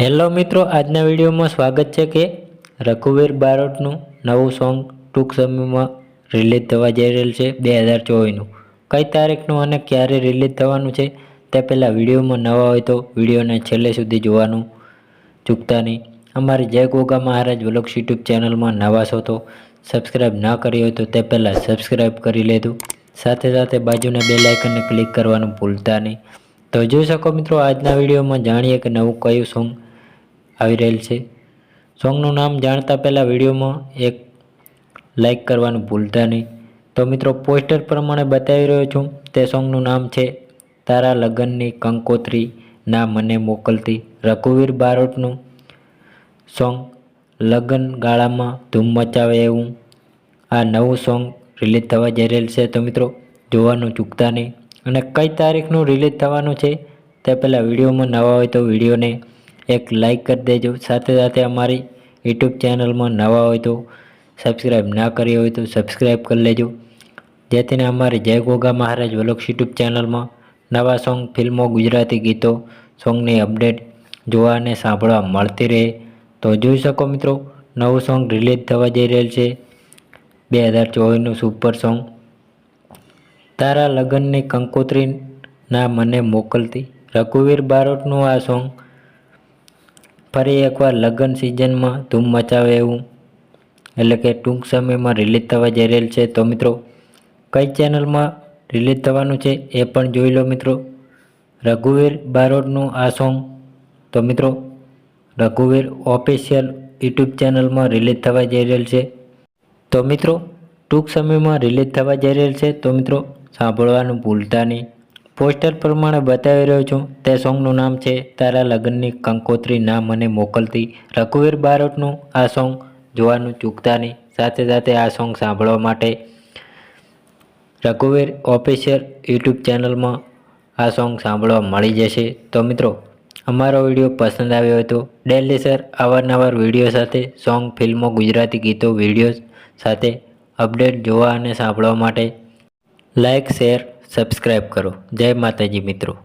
Hello મિત્રો, આજના વિડીયોમાં સ્વાગત છે કે રઘુવીર બારોટનું નવું સોંગ ટૂંક સમયમાં રિલીઝ થવા જઈ રહેલ છે બે હજાર ચોવીસનું. કઈ તારીખનું અને ક્યારે રિલીઝ થવાનું છે તે પહેલાં વિડીયોમાં નવા હોય તો વિડીયોને છેલ્લે સુધી જોવાનું ચૂકતા નહીં. અમારી જય ગોગા મહારાજ વ્લોગ્સ યુટ્યુબ ચેનલમાં નવા છો તો સબસ્ક્રાઈબ ના કરી હોય તો તે પહેલાં સબસ્ક્રાઈબ કરી લેજો. સાથે સાથે બાજુના બે લાઇકનને ક્લિક કરવાનું ભૂલતા નહીં. તો જોઈ શકો મિત્રો, આજના વિડીયોમાં જાણીએ કે નવું કયું સોંગ આવી રહેલ છે. સોંગનું નામ જાણતા પહેલાં વિડીયોમાં એક લાઈક કરવાનું ભૂલતા નહીં. તો મિત્રો, પોસ્ટર પ્રમાણે બતાવી રહ્યો છું. તે સોંગનું નામ છે તારા લગ્નની કંકોત્રી, ના મને મોકલતી રઘુવીર બારોટનું સોંગ, લગ્ન ગાળામાં ધૂમ મચાવે એવું. આ નવું સોંગ રિલીઝ થવા જઈ રહેલ છે. તો મિત્રો, જોવાનું ચૂકતા નહીં. અને કઈ તારીખનું રિલીઝ થવાનું છે તે પહેલાં વિડીયોમાં નવા હોય તો વિડીયોને એક લાઇક કરી દેજો. સાથે સાથે અમારી યુટ્યુબ ચેનલમાં નવા હોય તો સબસ્ક્રાઈબ ના કરી હોય તો સબસ્ક્રાઈબ કરી લેજો. જેથીને અમારી જય ગોગા મહારાજ વ્લોગ્સ યુટ્યુબ ચેનલમાં નવા સોંગ ફિલ્મો, ગુજરાતી ગીતો સોંગની અપડેટ જોવા અને સાંભળવા મળતી રહે. તો જોઈ શકો મિત્રો, નવું સોંગ રિલીઝ થવા જઈ રહેલ છે. બે હજાર ચોવીસનું સુપર સોંગ તારા લગ્નની કંકોત્રીના મને મોકલતી. રઘુવીર બારોટનું આ સોંગ ફરી એકવાર લગ્ન સિઝનમાં ધૂમ મચાવે એવું. એટલે કે ટૂંક સમયમાં રિલીઝ થવા જઈ રહેલ છે. તો મિત્રો, કઈ ચેનલમાં રિલીઝ થવાનું છે એ પણ જોઈ લો મિત્રો. રઘુવીર બારોટનું આ સોંગ તો મિત્રો, રઘુવીર ઓફિશિયલ યુટ્યુબ ચેનલમાં રિલીઝ થવા જઈ રહેલ છે. તો મિત્રો, ટૂંક સમયમાં રિલીઝ થવા જઈ રહેલ છે. તો મિત્રો, સાંભળવાનું ભૂલતા નહીં. પોસ્ટર પ્રમાણે બતાવી રહ્યો છું. તે સોંગનું નામ છે તારા લગ્નની કંકોત્રી ના મને મોકલતી. રઘુવીર બારોટનું આ સોંગ જોવાનું ચૂકતા નહીં. સાથે સાથે આ સોંગ સાંભળવા માટે રઘુવીર ઓફિશિયલ યુટ્યુબ ચેનલમાં આ સોંગ સાંભળવા મળી જશે. તો મિત્રો, અમારો વીડિયો પસંદ આવ્યો હતો ડેલી સર અવારનવાર વીડિયો સાથે, સોંગ, ફિલ્મો, ગુજરાતી ગીતો વીડિયો સાથે અપડેટ જોવા અને સાંભળવા માટે લાઇક શેર સબસ્ક્રાઈબ કરો. જય માતાજી મિત્રો.